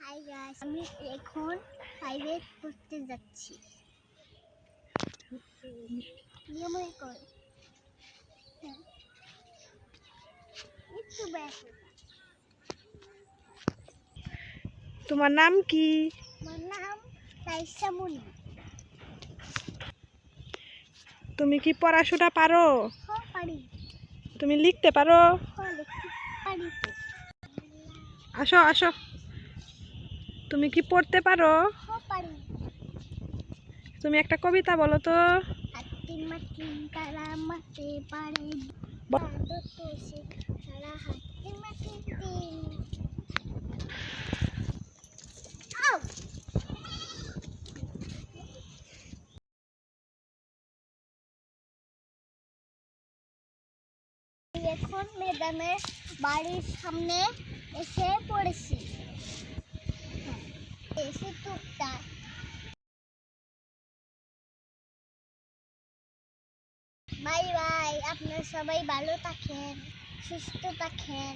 Hi guys আমি এখন ফাইভে পড়তে যাচ্ছি। কর। হ্যাঁ। একটু ব্যাস তোমার নাম কি? আমার নাম রাইসা মুনি তুমি কি পড়াশোনা পারো? হ পারি। তুমি লিখতে পারো? হ লিখতে পারি। আসো আসো। তুমি কি পড়তে পারো তুমি একটা কবিতা বলো তো! এখন ম্যাডামের বাড়ির সামনে এসে পড়েছি বাই বাই আপনারা সবাই ভালো থাকেন সুস্থ থাকেন।